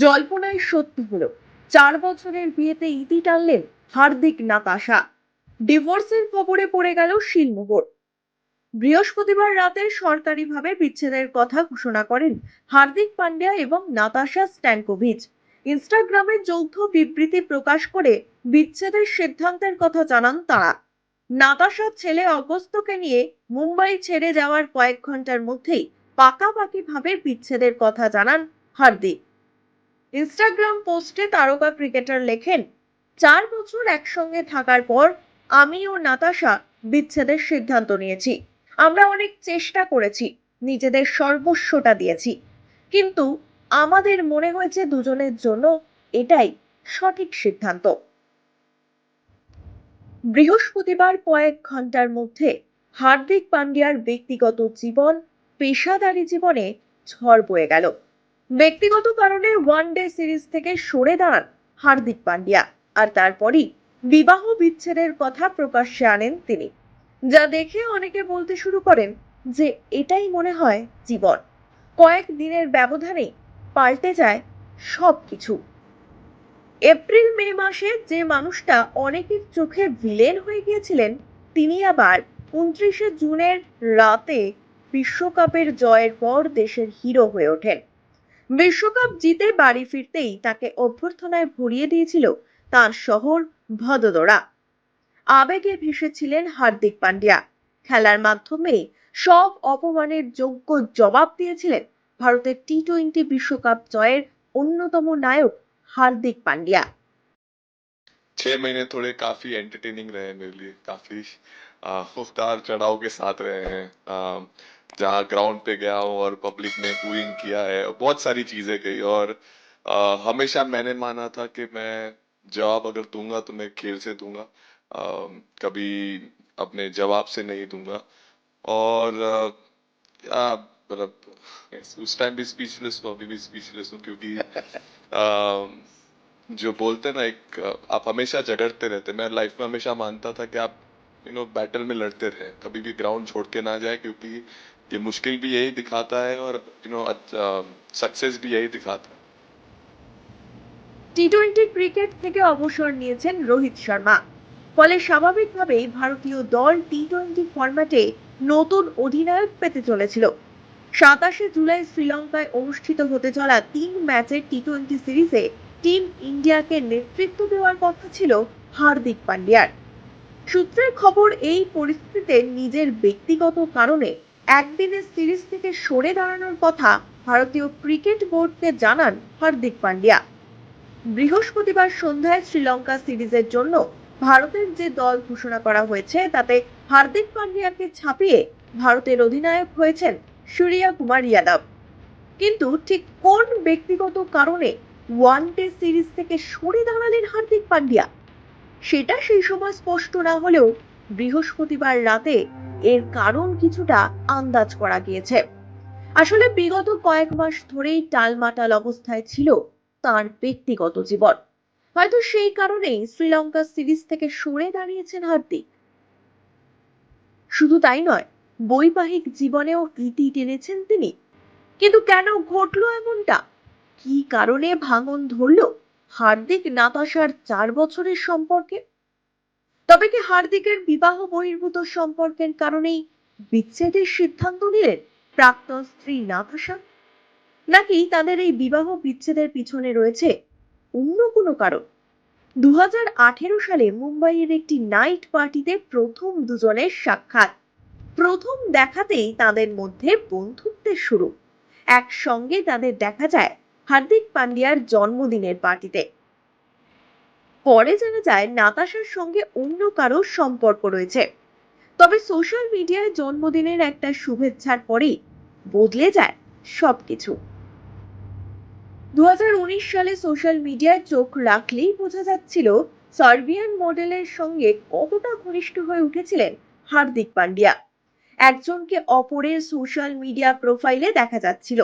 জল্পনায় সত্য হলো, চার বছরের বিয়েতে ইতি টানলেন হার্দিক নাতাশা। ডিভোর্সের খবরে পড়ে গেল শিলমোহর। বৃহস্পতিবার রাতে সরকারিভাবে বিচ্ছেদের কথা ঘোষণা করেন হার্দিক পান্ডিয়া এবং নাতাশা স্ট্যানকোভিচ। ইনস্টাগ্রামে যৌথ বিবৃতি প্রকাশ করে বিচ্ছেদের সিদ্ধান্তের কথা জানান তারা। নাতাশার ছেলে অগস্তকে নিয়ে মুম্বাই ছেড়ে যাওয়ার কয়েক ঘণ্টার মধ্যেই পাকাপাকিভাবে বিচ্ছেদের কথা জানান হার্দিক। ইনস্টাগ্রাম পোস্টে তারকা ক্রিকেটার লেখেন, চার বছর একসঙ্গে থাকার পর আমি ও নাতাশা বিচ্ছেদের সিদ্ধান্ত নিয়েছি। আমরা অনেক চেষ্টা করেছি, নিজেদের সর্বস্বটা দিয়েছি। কিন্তু আমাদের মনে হয়েছে দুজনের জন্য এটাই সঠিক সিদ্ধান্ত। বৃহস্পতিবার কয়েক ঘণ্টার মধ্যে হার্দিক পান্ডিয়ার ব্যক্তিগত জীবন, পেশাদারী জীবনে ঝড় বয়ে গেল। ব্যক্তিগত কারণে ওয়ান ডে সিরিজ থেকে সরে দাঁড়ান হার্দিক পান্ডিয়া। আর তারপরই বিবাহ বিচ্ছেদের কথা প্রকাশ্যে আনেন তিনি। যা দেখে অনেকে বলতে শুরু করেন যে, এটাই মনে হয় জীবন। কয়েক দিনের ব্যবধানে পাল্টে যায় সব কিছু এপ্রিল, মে মাসে যে মানুষটা অনেকের চোখে ভিলেন হয়ে গিয়েছিলেন, তিনি আবার উনত্রিশে জুনের রাতে বিশ্বকাপের জয়ের পর দেশের হিরো হয়ে ওঠেন। বিশ্বকাপ জিতে বাড়ি ফিরতেই তাকে অভ্যর্থনায় ভরিয়ে দিয়েছিল তার শহর ভদোদরা আবেগে ভেসেছিলেন হার্দিক পান্ডিয়া খেলার মাধ্যমে সব অপমানের যোগ্য জবাব দিয়েছিলেন ভারতের টি টোয়েন্টি বিশ্বকাপ জয়ের অন্যতম নায়ক हार्दिक पांड्या छह महीने थोड़े काफी एंटरटेनिंग रहे हैं मेरे लिए काफी आ, उतार चढ़ाव के साथ रहे हैं आ, जहाँ ग्राउंड पे गया हूँ और पब्लिक ने बूइंग किया है बहुत सारी चीज़ें गई और आ, हमेशा मैंने माना था कि मैं जवाब अगर दूँगा तो मैं खेल से दूँगा आ, कभी अपने जवाब से नहीं दूँगा और आ, आ, मतलब उस टाइम भी स्पीचलेस हूँ अभी भी स्पीचलेस हूँ क्योंकि अम, जो बोलते हैं ना एक आप हमेशा झगड़ते रहते मैं लाइफ में हमेशा मानता था कि आप यू नो बैटल में लड़ते रहे कभी भी ग्राउंड छोड़ के ना जाए क्योंकि ये मुश्किल भी यही दिखाता है और यू नो सक्सेस भी यही दिखाता है টি টোয়েন্টি ক্রিকেট থেকে অবসর নিয়েছেন রোহিত শর্মা ফলে স্বাভাবিকভাবেই ভারতীয় দল টি টোয়েন্টি ফরম্যাটে নতুন অধিনায়ক পেতে চলেছিল সাতাশে জুলাই শ্রীলঙ্কায় অনুষ্ঠিত হতে চলা তিন ম্যাচের টি টোয়েন্টি সিরিজে টিম ইন্ডিয়াকে নেতৃত্ব দেওয়ার কথা ছিল হার্দিক পান্ডিয়ার সূত্রের খবর এই পরিস্থিতিতে নিজের ব্যক্তিগত কারণে একদিনের সিরিজ থেকে সরে দাঁড়ানোর কথা ভারতীয় ক্রিকেট বোর্ডকে জানান হার্দিক পান্ডিয়া। বৃহস্পতিবার সন্ধ্যায় শ্রীলঙ্কা সিরিজের জন্য ভারতের যে দল ঘোষণা করা হয়েছে, তাতে হার্দিক পান্ডিয়াকে ছাপিয়ে ভারতের অধিনায়ক হয়েছেন সূর্যা কুমার ইয়াদব কিন্তু ঠিক কোন ব্যক্তিগত কারণে ওয়ান ডে সিরিজ থেকে সরে দাঁড়ালেন হার্দিক পান্ডিয়া? সেটা সেই সময় স্পষ্ট না হলেও বৃহস্পতিবার রাতে এর কারণ কিছুটা আন্দাজ করা গিয়েছে। আসলে বিগত কয়েক মাস ধরেই টালমাটাল অবস্থায় ছিল তার ব্যক্তিগত জীবন। হয়তো সেই কারণেই শ্রীলঙ্কা সিরিজ থেকে সরে দাঁড়িয়েছেন হার্দিক। শুধু তাই নয়, বৈবাহিক জীবনেও ইতি টেনেছেন তিনি। কিন্তু কেন ঘটলো এমনটা? কি কারণে ভাঙন ধরলো? হার্দিক নাতাশার চার বছরের সম্পর্কে তবে কি হার্দিকের বিবাহ বহির্ভূত সম্পর্কের কারণেই বিচ্ছেদের সিদ্ধান্ত নিলেন প্রাক্তন স্ত্রী নাতাশা নাকি তাদের এই বিবাহ বিচ্ছেদের পিছনে রয়েছে অন্য কোনো কারণ? দু সালে মুম্বাইয়ের একটি নাইট পার্টিতে প্রথম দুজনের সাক্ষাৎ। প্রথম দেখাতেই তাদের মধ্যে বন্ধুত্বের শুরু। একসঙ্গে তাদের দেখা যায় হার্দিক পান্ডিয়ার জন্মদিনের পার্টিতে। পরে জানা যায়, নাতাশার সঙ্গে অন্য কারও সম্পর্ক রয়েছে। তবে সোশ্যাল মিডিয়ায় জন্মদিনের একটা শুভেচ্ছার পরেই বদলে যায় সবকিছু। দু হাজার উনিশ সালে সোশ্যাল মিডিয়ায় চোখ রাখলেই বোঝা যাচ্ছিল, সার্বিয়ান মডেলের সঙ্গে কতটা ঘনিষ্ঠ হয়ে উঠেছিলেন হার্দিক পান্ডিয়া। একজনকে অপরের সোশ্যাল মিডিয়া প্রোফাইলে দেখা যাচ্ছিল।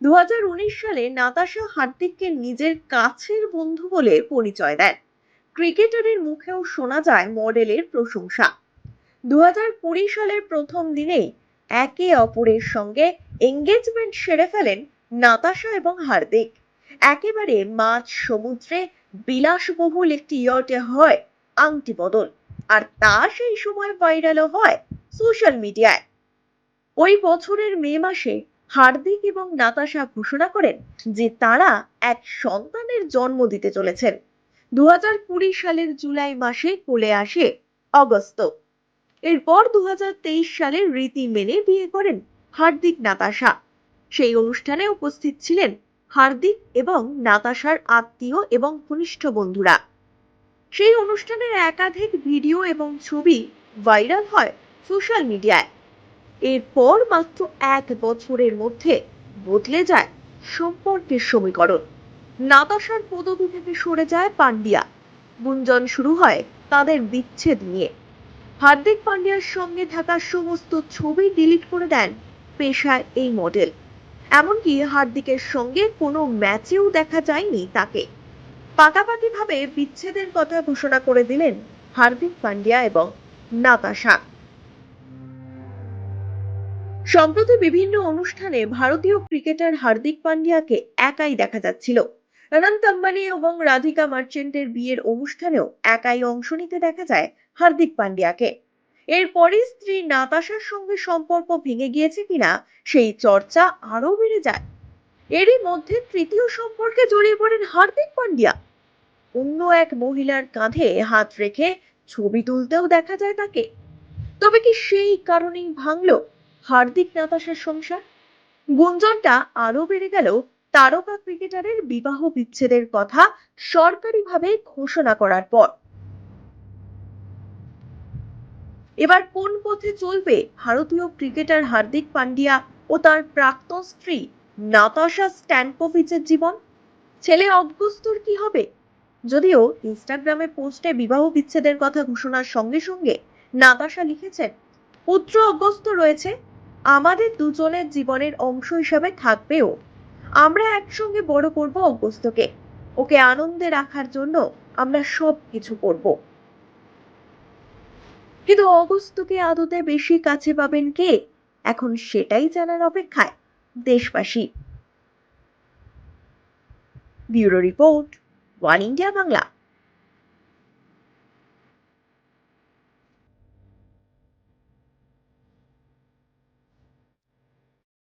দু হাজার উনিশ সালে নাতাশা হার্দিককে নিজের কাছের বন্ধু বলে পরিচয় দেন। ক্রিকেটারের মুখেও শোনা যায় মডেলের প্রশংসা। দু সালের প্রথম দিনেই একে অপরের সঙ্গে এঙ্গেজমেন্ট সেরে ফেলেন নাতাশা এবং হার্দিক। একেবারে মাঝ সমুদ্রে বিলাসবহুল একটি ইয়টে হয় আংটি বদল আর তা সেই সময় ভাইরালও হয় সোশ্যাল মিডিয়ায়। ওই বছরের মে মাসে হার্দিক এবং নাতাশা ঘোষণা করেন যে তারা এক সন্তানের জন্ম দিতে চলেছেন। দু সালের জুলাই মাসে কোলে আসে অগস্ত। এরপর দু সালের রীতি মেনে বিয়ে করেন হার্দিক নাতাশা। সেই অনুষ্ঠানে উপস্থিত ছিলেন হার্দিক এবং নাতাশার আত্মীয় এবং ঘনিষ্ঠ বন্ধুরা। সেই অনুষ্ঠানের একাধিক ভিডিও এবং ছবি ভাইরাল হয় সোশ্যাল মিডিয়ায়। এরপর মাত্র এক বছরের মধ্যে বদলে যায় সম্পর্কের সমীকরণ। নাতাশার পদবি থেকে সরে যায় পান্ডিয়া গুঞ্জন শুরু হয় তাদের বিচ্ছেদ নিয়ে। হার্দিক পান্ডিয়ার সঙ্গে থাকা সমস্ত ছবি ডিলিট করে দেন পেশায় এই মডেল। এমনকি হার্দিকের সঙ্গে কোনো ম্যাচেও দেখা যায়নি তাকে। পাকাপাকিভাবে বিচ্ছেদের কথা ঘোষণা করে দিলেন হার্দিক পান্ডিয়া এবং নাতাশা। সম্প্রতি বিভিন্ন অনুষ্ঠানে ভারতীয় ক্রিকেটার হার্দিক পান্ডিয়াকে একাই দেখা যাচ্ছিল। অনন্ত আম্বানি এবং রাধিকা মার্চেন্টের বিয়ের অনুষ্ঠানেও একাই অংশ নিতে দেখা যায় হার্দিক পান্ডিয়াকে। এরপরই স্ত্রী নাতাশার সঙ্গে সম্পর্ক ভেঙে গিয়েছে কিনা সেই চর্চা আরও বেড়ে যায়। এরই মধ্যে তৃতীয় সম্পর্কে জড়িয়ে পড়েন হার্দিক পান্ডিয়া। অন্য এক মহিলার কাঁধে হাত রেখে ছবি তুলতেও দেখা যায় তাকে। তবে কি সেই কারণেই ভাঙলো হার্দিক নাতাশার সংসার? গুঞ্জনটা আরও বেড়ে গেল তারকা ক্রিকেটারের বিবাহ বিচ্ছেদের কথা সরকারিভাবে ঘোষণা করার পর। এবার কোন পথে চলবে ভারতীয় ক্রিকেটার হার্দিক পান্ডিয়া ও তার প্রাক্তন স্ত্রী নাতাশা স্ট্যানকোভিচের জীবন? ছেলে অগস্তুর কি হবে? যদিও ইনস্টাগ্রামে পোস্টে বিবাহ বিচ্ছেদের কথা ঘোষণার সঙ্গে সঙ্গে নাতাশা লিখেছেন, পুত্র অগস্ত রয়েছে আমাদের দুজনের জীবনের অংশ হিসাবে থাকবেও। আমরা একসঙ্গে বড় করব অগস্তকে ওকে আনন্দে রাখার জন্য আমরা সব কিছু করব। কিন্তু অগস্তকে আদতে বেশি কাছে পাবেন কে? এখন সেটাই জানার অপেক্ষায় দেশবাসী। Bureau report, one India Bangla.